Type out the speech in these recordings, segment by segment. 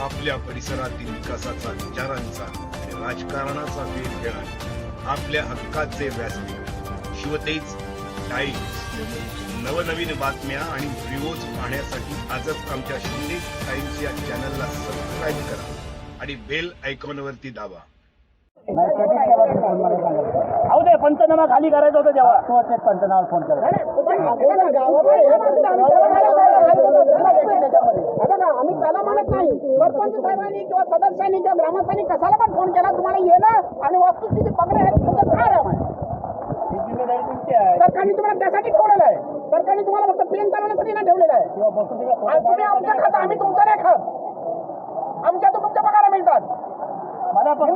आपल्या परिसरातील विकासाचा विचारांचा आणि राजकारणाचा वेध घेणारे आपल्या हक्काचे व्यासपीठ शिवतेज टाइम्स नवनवीन बातम्या आणि व्हिडिओज पाहण्यासाठी आजच आमच्या शिंदे टाइम्स या चॅनलला सबस्क्राईब करा आणि बेल आयकॉनवरती दाबा अहो ते पंचनामा खाली करायचं होतं जेव्हा पंचनामा फोन करा आता ना आम्ही त्याला म्हणत नाही सरपंच साहेबांनी किंवा सदस्यांनी किंवा ग्रामस्थांनी कशाला पण फोन केला तुम्हाला येणं आणि वस्तुस्थिती हे तुमचं काय आहे सरकारने तुम्हाला त्यासाठी ठेवलेलं आहे सरकारने तुम्हाला फक्त पेन चालवण्यासाठी नाही ठेवलेलं आहे आणि तुम्ही आमच्या खात आम्ही तुमचं नाही खात आमच्या तर तुमच्या पगार मिळतात मला फक्त.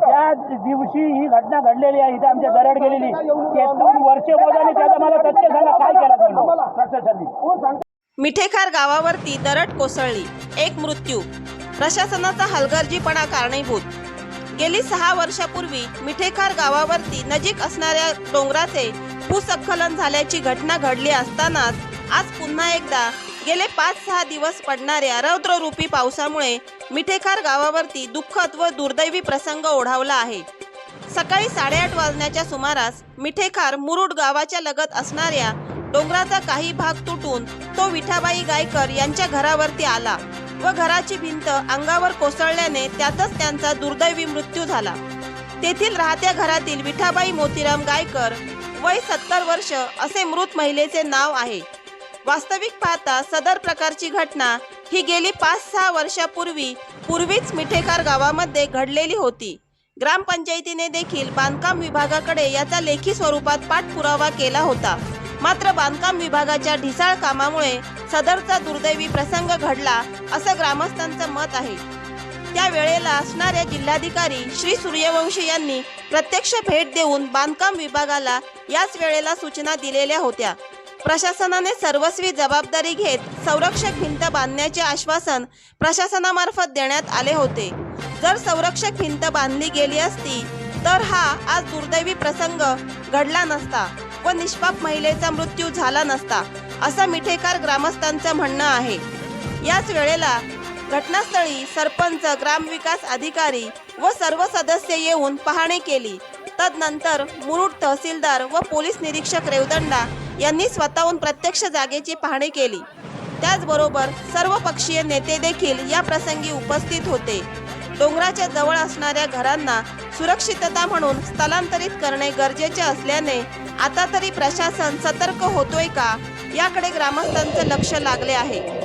त्या दिवशी ही घटना घडलेली आहे इथे आमच्या दरड गेलेली वर्ष बोलाने त्याचा मला तथ्य सांगा काय केलं तुम्ही प्रशासनाने मिठेखार गावावरती दरड कोसळली. एक मृत्यू. प्रशासनाचा हलगर्जीपणा कारणीभूत. गेली सहा वर्षापूर्वी मिठेखार गावावरती नजीक असणाऱ्या डोंगराचे भूस्खलन झाल्याची घटना घडली असतानाच आज पुन्हा एकदा गेले पाच सहा दिवस पडणाऱ्या रौद्ररूपी पावसामुळे मिठेखार गावावरती दुःखद व दुर्दैवी प्रसंग ओढावला आहे. सकाळी साडेआठ वाजण्याच्या सुमारास मिठेखार मुरुड गावाच्या लगत असणाऱ्या डोंगराचा काही भाग तुटून तो विठाबाई गायकर यांच्या घरावरती आला व घराची भिंत अंगावर कोसळल्याने त्यातच त्यांचा दुर्दैवी मृत्यू झाला. तेथील राहत्या घरातील विठाबाई मोतीराम गायकर वय सत्तर वर्ष असे मृत महिलेचे नाव आहे. वास्तविक पाहता सदर प्रकारची घटना ही गेली पाच सहा वर्षापूर्वी पूर्वीच मिठेकार गावामध्ये घडलेली होती. ग्रामपंचायतीने देखील बांधकाम विभागाकडे याचा लेखी स्वरूपात पाठपुरावा केला होता. मात्र बांधकाम विभागाच्या ढिसाळ कामामुळे सदरचा दुर्दैवी प्रसंग घडला असं ग्रामस्थांचं मत आहे. त्या वेळेला असणाऱ्या जिल्हाधिकारी श्री सूर्यवंशी यांनी प्रत्यक्ष भेट देऊन बांधकाम विभागाला याच वेळेला सूचना दिलेल्या होत्या. प्रशासनाने सर्वस्वी जबाबदारी घेत संरक्षक भिंत बांधण्याचे आश्वासन प्रशासनामार्फत देण्यात आले होते. जर संरक्षक भिंत बांधली गेली असती तर हा आज दुर्दैवी प्रसंग घडला नसता. व निष्पाप महिलेचा मृत्यू झाला नसता असं मिठेकार ग्रामस्थांचं म्हणणं आहे. याच वेळेला घटनास्थळी सरपंच ग्रामविकास अधिकारी व सर्व सदस्य येऊन पाहणी केली. तदनंतर मुरुड तहसीलदार व पोलीस निरीक्षक रेवदंडा यांनी स्वतःहून प्रत्यक्ष जागेची पाहणी केली. त्याचबरोबर सर्व पक्षीय नेते देखील या प्रसंगी उपस्थित होते. डोंगराच्या जवळ असणाऱ्या घरांना सुरक्षितता म्हणून स्थलांतरित करणे गरजेचे असल्याने आता तरी प्रशासन सतर्क होतोय का? याकडे ग्रामस्थांचं लक्ष लागले आहे.